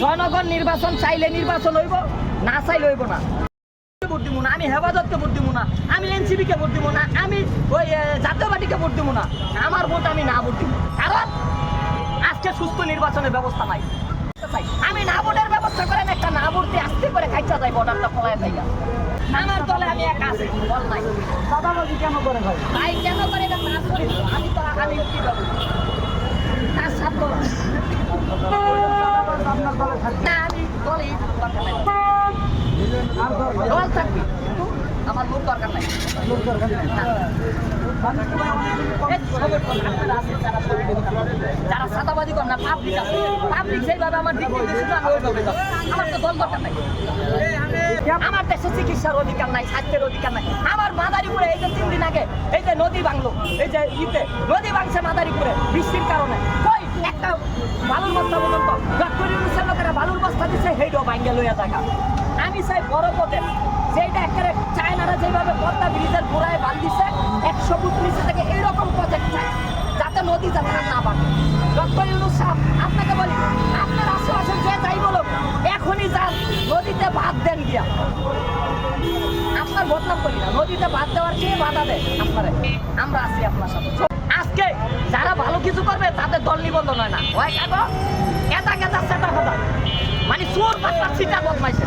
জনগণ নির্বাচন চাইলে নির্বাচন হইব না চাইলে হইব না। ভোট দিব না আমি হেফাজতকে ভোট দিব না আমি এনসিপি কে ভোট দিব না আমি ওই জাতীয় পার্টিকে ভোট দিব না আমার ভোট আমি না ভোট দিব। কারণ আজকে সুস্থ নির্বাচনের ব্যবস্থা নাই। আমি না ভোটের ব্যবস্থা করেন একটা না ভোট দিয়ে আসতে করে খাইচা যাই ভোটারটা ফলায় যাইয়া আমার দলে আমি একা আছি বল নাই। চাঁদাবাজি কেন করে ভাই? তাই কেন করে না আমি তো আমি কি বলব তার সাথে আপনার দলে থাকবে আমার পাবলিক আমার দেশে চিকিৎসার অধিকার নাই, স্বাস্থ্যের অধিকার নাই। আমার মাদারীপুরে এই যে তিন দিন আগে এই যে নদী ভাঙলো, এই যে ইতে, নদী ভাঙছে মাদারীপুরে, বৃষ্টির কারণে। কই, একটা ভালো বস্তা ভাঙ্গে লইয়া থাকা। আমি চাই বড় পথে যেটা একেবারে চায়নারা যেভাবে পদ্মা ব্রিজের গোড়ায় বাল দিছে, একশো ফুট নিচে থেকে এইরকম প্রজেক্ট যাতে নদী যাতে না বাড়ে ডক্টর ইউনুস সাহেব, আপনাকে বলি, আপনার আশেপাশে যে যাই বলুক, এখনই যান, নদীতে বাদ দেন গিয়া। আপনার বদনাম করি না, নদীতে বাদ দেওয়ার চেয়ে বাধা দেয় আপনারা? আমরা আছি আপনার সাথে। আজকে যারা ভালো কিছু করবে, তাদের দল নিবন্ধন হয় না। হয় কেন চোর পাত্রা